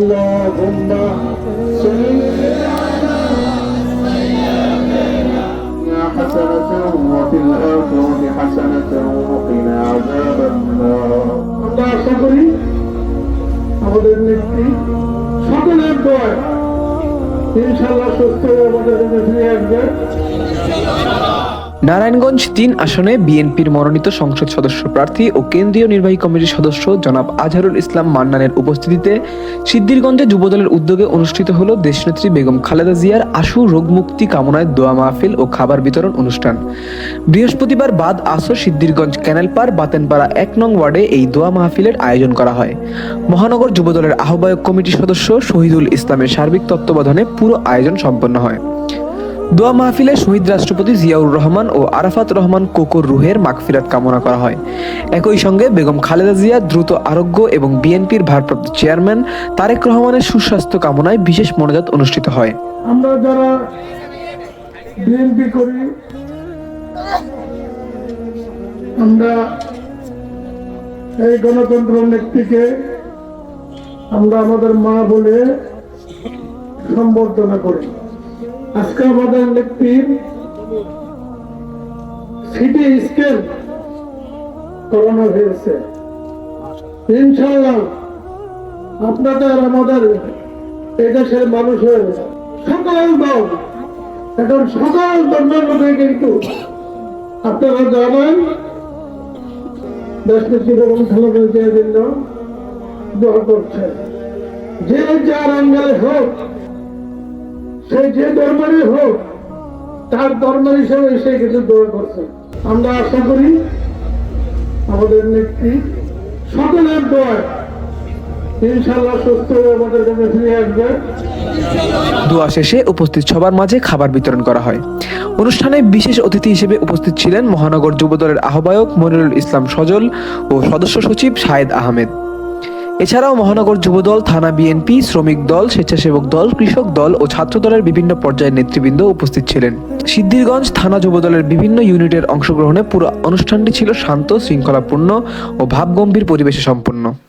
اللهم صل حسنة وفي الآخرة حسنة وقنا عذاب النار আমরা আশা করি আমাদের নেত্রী সকলের দোয়া ইনশাল্লাহ সুস্থ হয়ে আমাদের কাছে ফিরে আসবে নারায়ণগঞ্জ তিন আসনে বিএনপির মনোনীত সংসদ সদস্য প্রার্থী ও কেন্দ্রীয় নির্বাহী কমিটির সদস্য জনাব আজহারুল ইসলাম মান্নানের উপস্থিতিতে সিদ্ধিরগঞ্জে যুবদলের উদ্যোগে অনুষ্ঠিত হল দেশনেত্রী বেগম খালেদা জিয়ার আশু রোগমুক্তি কামনায় দোয়া মাহফিল ও খাবার বিতরণ অনুষ্ঠান। বৃহস্পতিবার বাদ আসর সিদ্ধিরগঞ্জ ক্যানেলপার বাতেনপাড়া এক নং ওয়ার্ডে এই দোয়া মাহফিলের আয়োজন করা হয়। মহানগর যুবদলের আহ্বায়ক কমিটির সদস্য শহীদুল ইসলামের সার্বিক তত্ত্বাবধানে পুরো আয়োজন সম্পন্ন হয়। দোয়া মাহফিলে শহীদ রাষ্ট্রপতি জিয়াউর রহমান ও আরাফাত রহমান কোকর রুহের মাগফিরাত কামনা করা হয়। একই সঙ্গে বেগম খালেদা জিয়া দ্রুত আরোগ্য এবং বিএনপির ভারপ্রাপ্ত চেয়ারম্যান তারেক রহমানের সুস্বাস্থ্য কামনায় বিশেষ মনোজাত অনুষ্ঠিত হয়। আমরা যারা বিএনপি করি, আমরা এই গণতন্ত্র আমরা আমাদের মা বলে সম্বর্ধনা করি। আজকে আমাদের নেত্রীর সিটি স্কেল করানো হয়েছে। ইনশাল্লাহ আপনাদের, আমাদের এদেশের মানুষের সকল দল এখন সকল ধর্মের মধ্যে কিন্তু আপনারা জানেন দেশনেত্রী বেগম খালেদা জিয়ার জন্য করছে। যে যার আঙ্গালে হোক সে যে ধর্মেরই হোক, তার ধর্মের হিসেবে সে কিছু দোয়া করছে। আমরা আশা করি আমাদের নেত্রী সকলের দোয়া দোয়া শেষে উপস্থিত সবার মাঝে খাবার বিতরণ করা হয়। অনুষ্ঠানে বিশেষ অতিথি হিসেবে উপস্থিত ছিলেন মহানগর যুবদলের আহ্বায়ক মনিরুল ইসলাম সজল ও সদস্য সচিব শাহেদ আহমেদ। এছাড়াও মহানগর যুবদল, থানা বিএনপি, শ্রমিক দল, স্বেচ্ছাসেবক দল, কৃষক দল ও ছাত্র দলের বিভিন্ন পর্যায়ের নেতৃবৃন্দ উপস্থিত ছিলেন। সিদ্ধিরগঞ্জ থানা যুবদলের বিভিন্ন ইউনিটের অংশগ্রহণে পুরো অনুষ্ঠানটি ছিল শান্ত, শৃঙ্খলাপূর্ণ ও ভাবগম্ভীর পরিবেশে সম্পন্ন।